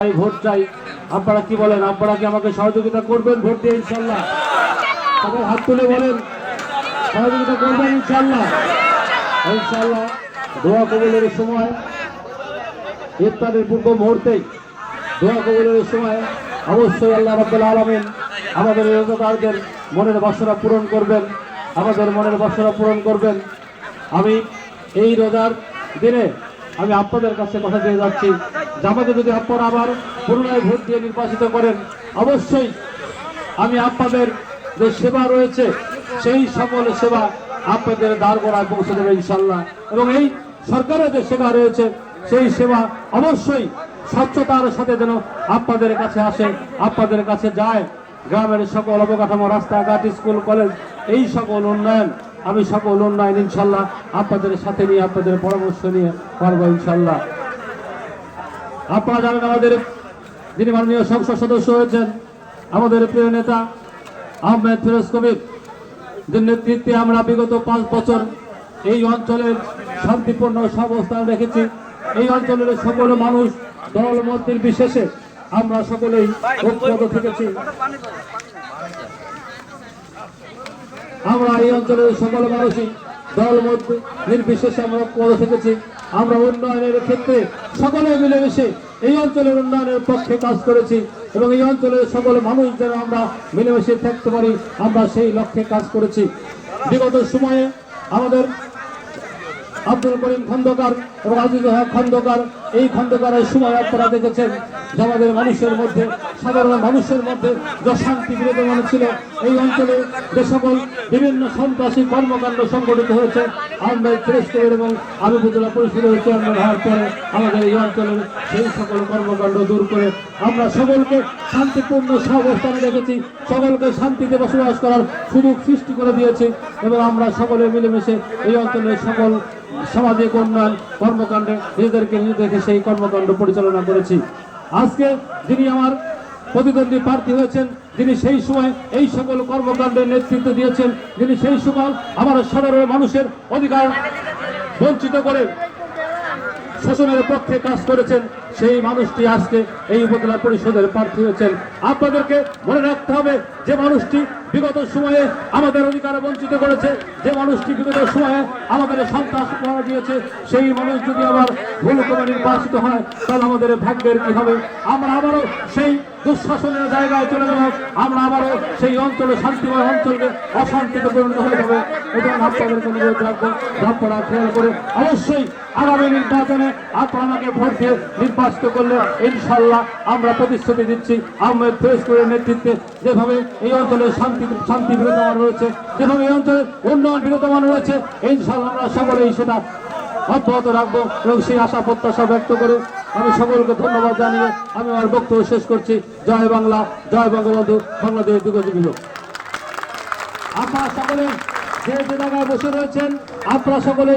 চাই, ভোট চাই। আপনারা কি বলেন? আপনারা কি আমাকে সহযোগিতা করবেন ভোট দিয়ে ইনশাল্লাহ? সবাই হাত তুলে বলেন। সহযোগিতা করবেন ইনশাল্লাহ? ইনশাল্লাহ। দোয়া কবুলের সময় ইফতারের পূর্ব মুহূর্তেই দোয়া কবুলের সময় অবশ্যই আল্লাহ রাব্বুল আলামিন আমাদের রোজাদারদের মনের বাসনা পূরণ করবেন আমাদের মনের বাসনা পূরণ করবেন। আমি এই রোজার দিনে আমি আপনাদের কাছে কথা দিয়ে যাচ্ছি। আমাকে যদি আপনারা আবার পুনরায় ভোট দিয়ে নির্বাচিত করেন, অবশ্যই আমি আপনাদের যে সেবা রয়েছে, সেই সকল সেবা আপনাদের দ্বার করায় পৌঁছে দেবে ইনশাল্লাহ এবং এই সরকারের যে সেবা রয়েছে, সেই সেবা অবশ্যই স্বচ্ছতার সাথে যেন আপনাদের কাছে আসে, আপনাদের কাছে যায়। গ্রামের সকল অবকাঠামো, রাস্তাঘাট, স্কুল, কলেজ, এই সকল উন্নয়ন আমি সকল উন্নয়ন, ইনশাল্লাহ আপনাদের সাথে নিয়ে, আপনাদের পরামর্শ নিয়ে পারব, ইনশাল্লাহ। আপনারা জানেন আমাদের যিনি মাননীয় সংসদ সদস্য হয়েছেন, আমাদের প্রিয় নেতা আহমেদ ফিরোজ কবির, যে নেতৃত্বে আমরা বিগত পাঁচ বছর এই অঞ্চলের শান্তিপূর্ণ সহাবস্থান রেখেছি। এই অঞ্চলের সকল মানুষ দল মতের বিশেষে আমরা সকলেই ঐক্যবদ্ধ থেকেছি। আমরা এই অঞ্চলের সকল মানুষই দল মত নির্বিশেষে আমরা ঐক্যবদ্ধ থেকেছি। আমরা উন্নয়নের ক্ষেত্রে সকলে মিলেমিশে এই অঞ্চলের উন্নয়নের পক্ষে কাজ করেছি এবং এই অঞ্চলের সকল মানুষ যেন আমরা মিলেমিশে থাকতে পারি, আমরা সেই লক্ষ্যে কাজ করেছি। বিগত সময়ে আমাদের আব্দুল করিম খন্দকার এবং আজিজুল হক খন্দকার এই খন্দকারের সময় আপনারা দেখেছেন যে আমাদের মানুষের মধ্যে, সাধারণ মানুষের মধ্যে যে শান্তি বিরাজমান ছিল। এই অঞ্চলে যে সকল বিভিন্ন সন্ত্রাসী কর্মকাণ্ড সংগঠিত হয়েছে, আহমেদ ফেরেস্তের এবং আলুবুদুল্লাহ পরিষদের চেয়ারম্যান হওয়ার পরে আমাদের এই অঞ্চলের সেই সকল কর্মকাণ্ড দূর করে আমরা সকলকে শান্তিপূর্ণ সহাবস্থানে রেখেছি। সকলকে শান্তিতে বসবাস করার সুযোগ সৃষ্টি করে দিয়েছি এবং আমরা সকলে মিলেমিশে এই অঞ্চলের সকল সামাজিক উন্নয়ন কর্মকাণ্ডে নিজেদেরকে নিজেদেরকে সেই কর্মকাণ্ড পরিচালনা করেছি। আজকে যিনি আমার প্রতিদ্বন্দ্বী প্রার্থী হয়েছেন, যিনি সেই সময় এই সকল কর্মকাণ্ডের নেতৃত্ব দিয়েছেন, যিনি সেই সময় আমার সাধারণ মানুষের অধিকার বঞ্চিত করে শোষণের পক্ষে কাজ করেছেন সেই মানুষটি আজকে এই উপজেলা পরিষদের প্রার্থী হয়েছেন আপনাদেরকে মনে রাখতে হবে, যে মানুষটি বিগত সময়ে আমাদের অধিকার বঞ্চিত করেছে, যে মানুষটি বিগত সময়ে আমাদের সন্ত্রাস করা দিয়েছে, সেই মানুষ যদি আবার ভুল করে নির্বাচিত হয়, তাহলে আমাদের ভাগ্যের কি হবে? আমরা আবারও সেই দুঃশাসনের জায়গায় চলে যাব। আমরা আবারও সেই অঞ্চলে, শান্তিময় অঞ্চলকে অশান্তিতে পরিণত হয়ে যাবে। এবং আপনাদেরকে অনুরোধ রাখব, আপনারা খেয়াল করে অবশ্যই আগামী নির্বাচনে আপনারা আমাকে ভোট দিয়ে নির্বাচিত করলে ইনশাল্লাহ আমরা প্রতিশ্রুতি দিচ্ছি। আহমেদ ফেরেশপুরের নেতৃত্বে যেভাবে এই অঞ্চলে শান্তি শান্তি বিরোধমান রয়েছে, যেভাবে এই অঞ্চলে উন্নয়ন বিরোধমান রয়েছে ইনশাল্লাহ আমরা সকলেই সেটা অব্যাহত রাখব এবং সেই আশা প্রত্যাশা ব্যক্ত করে আমি সকলকে ধন্যবাদ জানিয়ে আমি আমার বক্তব্য শেষ করছি। জয় বাংলা, জয় বঙ্গবন্ধু, বাংলাদেশ যুগজীবী হোক। আপনারা সকলে যে যে জায়গায় বসে রয়েছেন, আপনারা সকলে